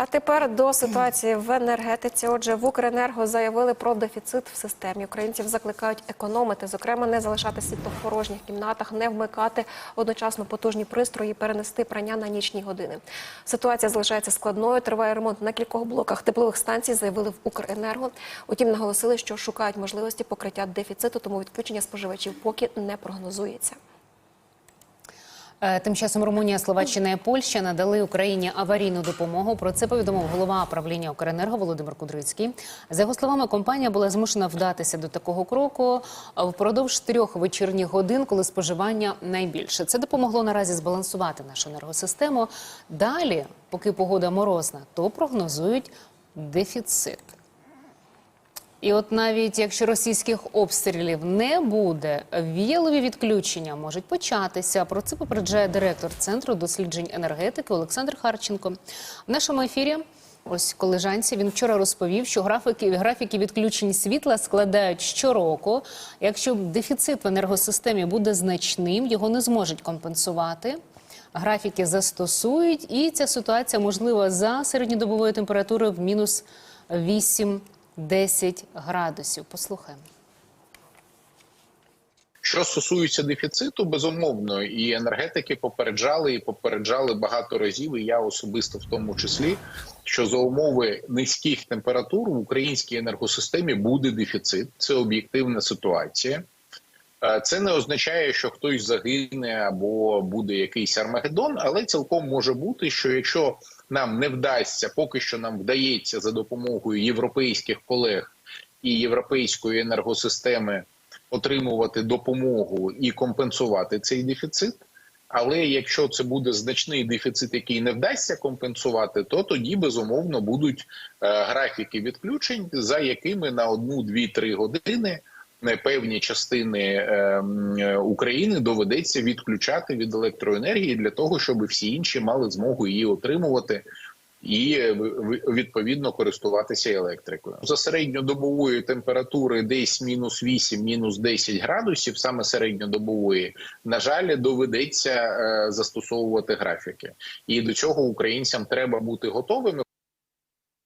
А тепер до ситуації в енергетиці. Отже, в Укренерго заявили про дефіцит в системі. Українців закликають економити, зокрема, не залишати світло в порожніх кімнатах, не вмикати одночасно потужні пристрої, перенести прання на нічні години. Ситуація залишається складною. Триває ремонт на кількох блоках теплових станцій. Заявили в Укренерго. Утім, наголосили, що шукають можливості покриття дефіциту, тому відключення споживачів поки не прогнозується. Е, Тим часом Румунія, Словаччина і Польща надали Україні аварійну допомогу. Про це повідомив голова правління Укренерго Володимир Кудрицький. За його словами, компанія була змушена вдатися до такого кроку впродовж трьох вечірніх годин, коли споживання найбільше. Це допомогло наразі збалансувати нашу енергосистему. Далі, поки погода морозна, то прогнозують дефіцит. І от навіть якщо російських обстрілів не буде, віялові відключення можуть початися. Про це попереджає директор центру досліджень енергетики Олександр Харченко. В нашому ефірі. Ось колежанці він вчора розповів, що графіки графіки відключень світла складають щороку. Якщо дефіцит в енергосистемі буде значним, його не зможуть компенсувати. Графіки застосують, і ця ситуація можлива за середньодобовою температурою в мінус 8 10 градусів. Послухаємо. Що стосується дефіциту, безумовно, і енергетики попереджали і попереджали багато разів. І я особисто в тому числі, що за умови низьких температур в українській енергосистемі буде дефіцит. Це об'єктивна ситуація. Е, Це не означає, що хтось загине або буде якийсь армагеддон, але цілком може бути, що якщо нам не вдасться, поки що нам вдається за допомогою європейських колег і європейської енергосистеми отримувати допомогу і компенсувати цей дефіцит. Але якщо це буде значний дефіцит, який не вдасться компенсувати, то тоді безумовно будуть е, графіки відключень, за якими на одну, дві, три години певні частини е, е, України доведеться відключати від електроенергії для того, щоб всі інші мали змогу її отримувати. І е, відповідно користуватися електрикою за середньодобової температури десь мінус 8, мінус 10 градусів, саме середньодобової, на жаль, доведеться е, застосовувати графіки, і до цього українцям треба бути готовими.